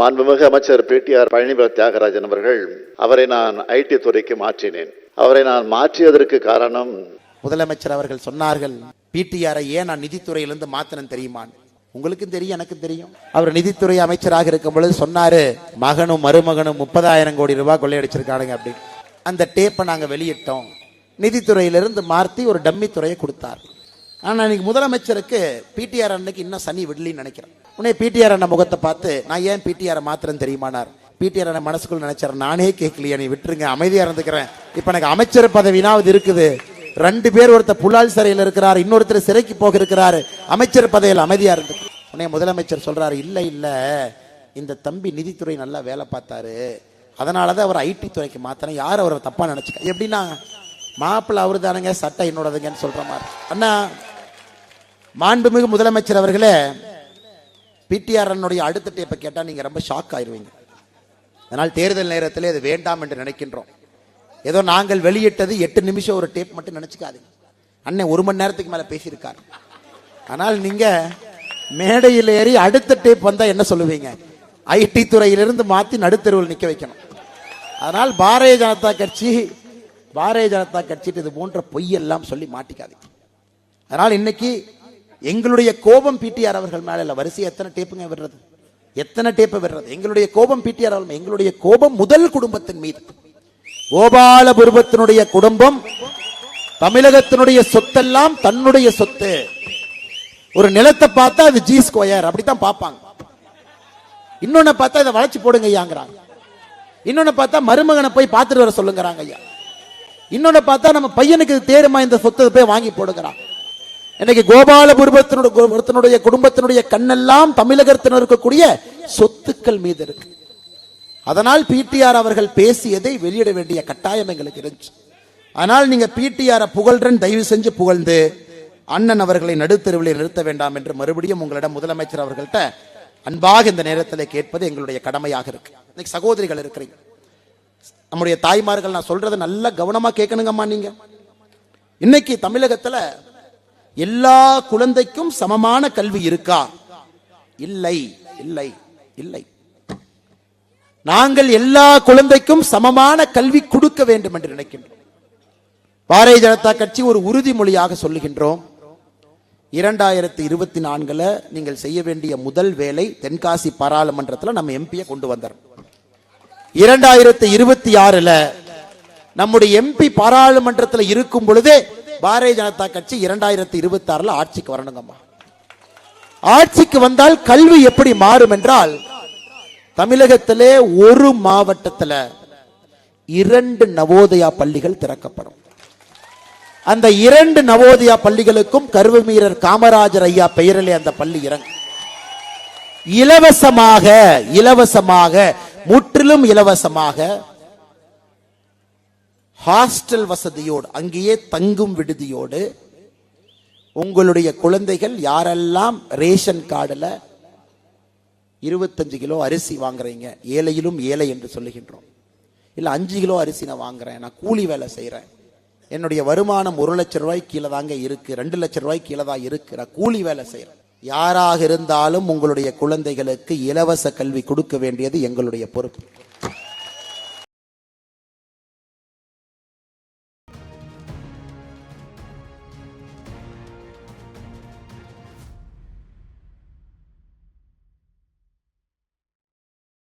மாண்புமிகு அமைச்சர் பிடிஆர் பழனிவேல் தியாகராஜன் அவர்கள் அவரை நான் ஐடி துறைக்கு மாற்றினேன். அவரை நான் மாற்றியதற்கு காரணம் முதலமைச்சர் அவர்கள் சொன்னார்கள் பிடிஆரை ஏன் நான் நிதித்துறையிலிருந்து மாத்தினேன் தெரியுமா? உங்களுக்கும் தெரியும் எனக்கும் தெரியும். அவர் நிதித்துறை அமைச்சராக இருக்கும் பொழுது சொன்னாரு மகனும் மருமகனும் முப்பதாயிரம் கோடி ரூபாய் கொள்ளையடிச்சிருக்கானுங்க அப்படின்னு. அந்த டேப்பை நாங்க வெளியிட்டோம். நிதித்துறையிலிருந்து மாற்றி ஒரு டம்மி துறையை கொடுத்தார். ஆனா இன்னைக்கு முதலமைச்சருக்கு பிடிஆர் அன்னைக்கு இன்னும் சனி விடலின்னு நினைக்கிறேன் உடனே பிடிஆர் அண்ணன் முகத்தை பார்த்து நான் ஏன் பிடிஆரை மாத்திரம் தெரியுமானார். பிடிஆர் அண்ணன் மனசுக்குள்ள நினைச்சார் நானே கேட்கலையே நீ விட்டுருங்க அமைதியாக இருந்துக்கிறேன். இப்போ எனக்கு அமைச்சர் பதவினாவது இருக்குது. ரெண்டு பேர் ஒருத்தர் புலால் சிறையில் இருக்கிறார் இன்னொருத்தர் சிறைக்கு போக இருக்கிறார் அமைச்சர் பதவியில் அமைதியாக இருந்து உடனே முதலமைச்சர் சொல்கிறார் இல்லை இல்லை. இந்த தம்பி நிதித்துறை நல்லா வேலை பார்த்தாரு. அதனாலதான் அவர் ஐடி துறைக்கு மாத்திரம் யார் அவரை தப்பாக நினச்சிக்க எப்படின்னா மாப்பிள்ளை அவரு தானுங்க சட்டை என்னோடதுங்கன்னு சொல்கிற மாதிரி. அண்ணா மாண்புமிகு முதலமைச்சர் அவர்களே பிடிஆர்என்னுடைய அடுத்த டேப்பை கேட்டால் நீங்கள் ரொம்ப ஷாக் ஆயிடுவீங்க அதனால் தேர்தல் நேரத்தில் அது வேண்டாம் என்று நினைக்கின்றோம். ஏதோ நாங்கள் வெளியிட்டது எட்டு நிமிஷம் ஒரு டேப் மட்டும் நினச்சிக்காதீங்க. அண்ணன் ஒரு மணி நேரத்துக்கு மேலே பேசியிருக்கார். ஆனால் நீங்கள் மேடையில் ஏறி அடுத்த டேப் வந்தால் என்ன சொல்லுவீங்க? ஐடி துறையிலிருந்து மாற்றி நடுத்தருவில் நிற்க வைக்கணும். அதனால் பாரதிய ஜனதா கட்சி பாரதிய ஜனதா கட்சிட்டு இது போன்ற பொய்யெல்லாம் சொல்லி மாட்டிக்காது அதனால் இன்னைக்கு எங்களுடைய கோபம் பிடிஆர் அவர்கள் மேல இல்ல. வரிசை எத்தனை டேப்புங்க விடுறது? எத்தனை டேப்பை விடுறது? எங்களுடைய கோபம் பிடிஆர் அவர்கள் எங்களுடைய கோபம் முதல் குடும்பத்தின் மீது. கோபாலபுருவத்தினுடைய குடும்பம் தமிழகத்தினுடைய சொத்தெல்லாம் தன்னுடைய சொத்து. ஒரு நிலத்தை பார்த்தா அது ஜி ஸ்கொயர் அப்படித்தான் பார்ப்பாங்க. இன்னொன்னு பார்த்தா இதை வளைச்சு போடுங்க ஐயாங்கிறாங்க. இன்னொன்னு பார்த்தா மருமகனை போய் பார்த்துட்டு வர சொல்லுங்கிறாங்க ஐயா. இன்னொன்னு பார்த்தா நம்ம பையனுக்கு தேருமா? இந்த சொத்தை போய் வாங்கி போடுங்கிறான் இன்னைக்கு கோபாலபுரத்தினுடைய ஒருத்தனுடைய குடும்பத்தினுடைய கண்ணெல்லாம் தமிழகத்தில் இருக்கக்கூடிய சொத்துக்கள் மீது இருக்கு. அதனால் பிடிஆர் அவர்கள் பேசியதை வெளியிட வேண்டிய கட்டாயம் எங்களுக்கு இருந்துச்சு. ஆனால் நீங்க பிடிஆர் புகழ்றன் தயவு செஞ்சு புகழ்ந்து அண்ணன் அவர்களை நடுத்தருவில் நிறுத்த வேண்டாம் என்று மறுபடியும் உங்களிடம் முதலமைச்சர் அவர்கள்ட்ட அன்பாக இந்த நேரத்தில் கேட்பது எங்களுடைய கடமையாக இருக்கு. இன்னைக்கு சகோதரிகள் இருக்கிறீங்க. நம்முடைய தாய்மார்கள் நான் சொல்றதை நல்லா கவனமா கேட்கணுங்கம்மா நீங்க. இன்னைக்கு தமிழகத்துல எல்லா குழந்தைக்கும் சமமான கல்வி இருக்கா? இல்லை இல்லை இல்லை. நாங்கள் எல்லா குழந்தைக்கும் சமமான கல்வி கொடுக்க வேண்டும் என்று நினைக்கின்றோம். பாரதிய ஜனதா கட்சி ஒரு உறுதிமொழியாக சொல்லுகின்றோம். இரண்டாயிரத்தி இருபத்தி நான்குல நீங்கள் செய்ய வேண்டிய முதல் வேலை தென்காசி பாராளுமன்றத்தில் நம்ம எம்பியை கொண்டு வந்தோம் இரண்டாயிரத்தி இருபத்தி ஆறுல நம்முடைய எம்பி பாராளுமன்றத்தில் இருக்கும் பொழுதே பாரதிய ஜனதா கட்சி இரண்டாயிரத்தி இருபத்தி ஆறுல ஆட்சிக்கு வரணுங்கம்மா. ஆட்சிக்கு வந்தால் கல்வி எப்படி மாறும் என்றால் தமிழகத்திலே ஒரு மாவட்டத்துல இரண்டு நவோதயா பள்ளிகள் திறக்கப்படும். அந்த இரண்டு நவோதயா பள்ளிகளுக்கும் கருவமீரர் காமராஜர் ஐயா பெயரிலே அந்த பள்ளி இறங்கும் இலவசமாக இலவசமாக முற்றிலும் இலவசமாக ஹாஸ்டல் வசதியோடு அங்கேயே தங்கும் விடுதியோடு உங்களுடைய குழந்தைகள் யாரெல்லாம் ரேஷன் கார்டில் இருபத்தஞ்சு கிலோ அரிசி வாங்குறீங்க ஏழையிலும் ஏழை என்று சொல்லுகின்றோம். இல்லை அஞ்சு கிலோ அரிசி நான் வாங்குறேன் நான் கூலி வேலை செய்கிறேன் என்னுடைய வருமானம் ஒரு லட்சம் ரூபாய் கீழே தாங்க இருக்குது ரெண்டு லட்சம் ரூபாய் கீழே தான் இருக்கு நான் கூலி வேலை செய்கிறேன் யாராக இருந்தாலும் உங்களுடைய குழந்தைகளுக்கு இலவச கல்வி கொடுக்க வேண்டியது எங்களுடைய பொறுப்பு.